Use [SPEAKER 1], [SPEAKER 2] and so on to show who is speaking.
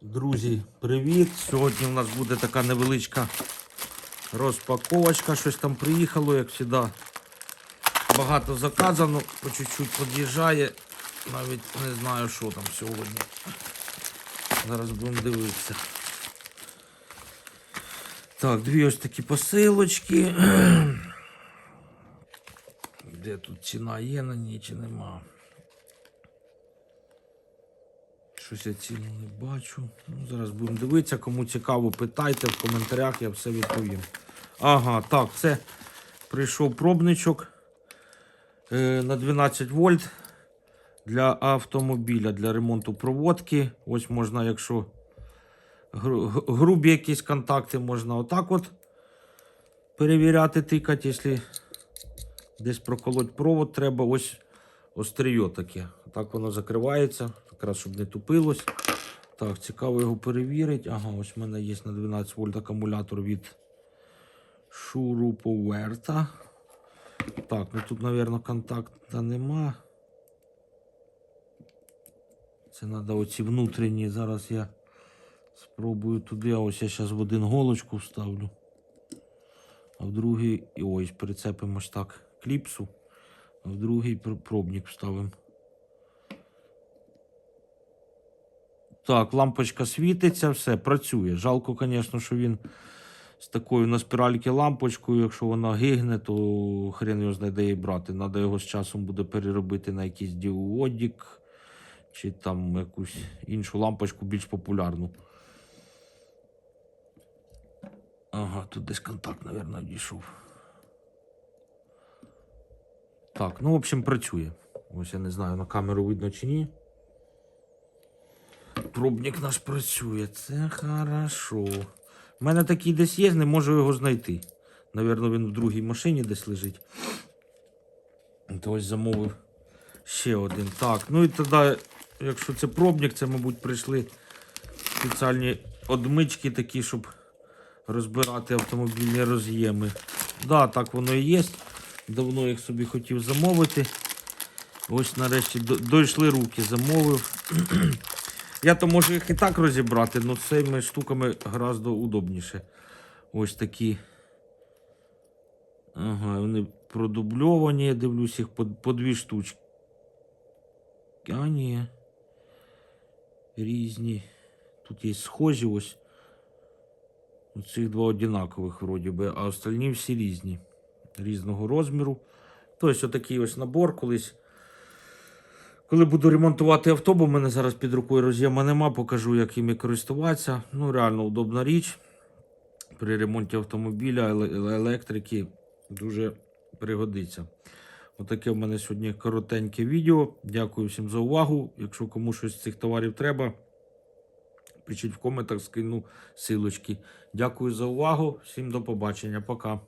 [SPEAKER 1] Друзі, привіт! Сьогодні у нас буде така невеличка розпаковочка. Щось там приїхало, як завжди. Багато заказано, по чуть-чуть під'їжджає. Навіть не знаю, що там сьогодні. Зараз будемо дивитися. Так, дві ось такі посилочки. Де тут ціна є на ній чи нема? Щось я ціну не бачу. Ну, зараз будемо дивитися. Кому цікаво, питайте в коментарях, я все відповім. Ага, так, це прийшов пробничок е, на 12 вольт для автомобіля, для ремонту проводки. Ось можна, якщо гру- грубі якісь контакти, можна отак от перевіряти, тикати, якщо десь проколоть провод, треба ось остріє таке. Так воно закривається, якраз щоб не тупилось. Так, цікаво його перевірити. Ага, ось в мене є на 12 вольт акумулятор від Шуруповерта. Так, ну тут, мабуть, контакта нема. Це треба оці внутрішні. Зараз я спробую туди. А ось я зараз в один голочку вставлю. А в другий. І ось прицепимо так кліпсу. А в другий пр- пробник вставимо. Так, лампочка світиться, все, працює. Жалко, звісно, що він з такою на спіральки лампочкою. Якщо вона гигне, то хрен його знайде її брати. Треба його з часом буде переробити на якийсь діодік чи там якусь іншу лампочку більш популярну. Ага, тут десь контакт, мабуть, дійшов. Так, ну, в общем, працює. Ось я не знаю, на камеру видно чи ні. Пробник наш працює. Це хорошо. У мене такий десь є, не можу його знайти. Навірно, він в другій машині десь лежить. Ось замовив ще один. Так, ну і тоді, якщо це пробник, це, мабуть, прийшли спеціальні одмички такі, щоб розбирати автомобільні роз'єми. Да, так воно і є. Давно їх собі хотів замовити. Ось нарешті дійшли руки, замовив. Я то можу їх і так розібрати, але цими штуками гораздо удобніше. Ось такі. Ага, вони продубльовані, я дивлюсь їх по, по дві штучки. А, ні. Різні. Тут є схожі ось. Цих два одинакових вроді би, а остальні всі різні. Різного розміру. Тобто, отакий ось набор колись. Коли буду ремонтувати авто, бо в мене зараз під рукою роз'єма нема, покажу, як їм користуватися. Ну, реально удобна річ. При ремонті автомобіля, електрики дуже пригодиться. Отаке в мене сьогодні коротеньке відео. Дякую всім за увагу. Якщо кому щось з цих товарів треба, пишіть в коментах, скину силочки. Дякую за увагу. Всім до побачення. Пока.